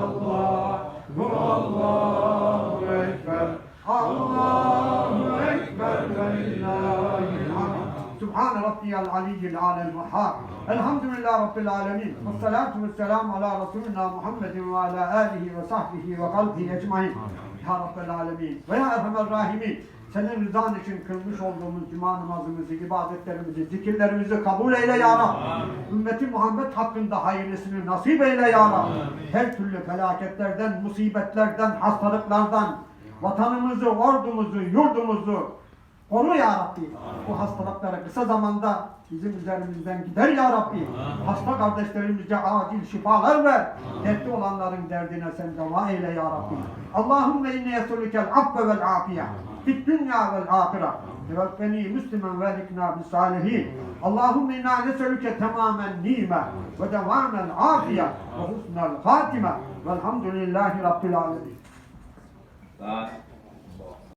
ilahe illallah. Subhan rabbiyal aliyyil alel vahhab. Elhamdülillah rabbil alemin. Ve salatu ve selamu ala Resulina Muhammedin ve ala alihi ve sahbihi ve kalbihi ecmain. Ya Rabbel alemin. Ve ya Erhamer rahimin. Senin rızan için kılmış olduğumuz cuma namazımızı, ibadetlerimizi, zikirlerimizi kabul eyle ya Rab. Ümmeti Muhammed hakkında hayırlısını nasip eyle ya Rab. Her türlü felaketlerden, musibetlerden, hastalıklardan, vatanımızı, ordumuzu, yurdumuzu, Koru ya Rabbi. Bu hastalıkları kısa zamanda bizim üzerimizden gider ya Rabbi. Hasta kardeşlerimize acil şifalar ver. Dertli olanların derdine sen deva eyle ya Rabbi. Allahümme inne yesulükel affe vel afiye. Fit dünya vel ahire. Teveffeni müslümen ve elikna bis salihin. Allahümme inna neselüke tamamen nime ve devamel afiye ve husnel hatime. Velhamdülillahi Rabbil alemin.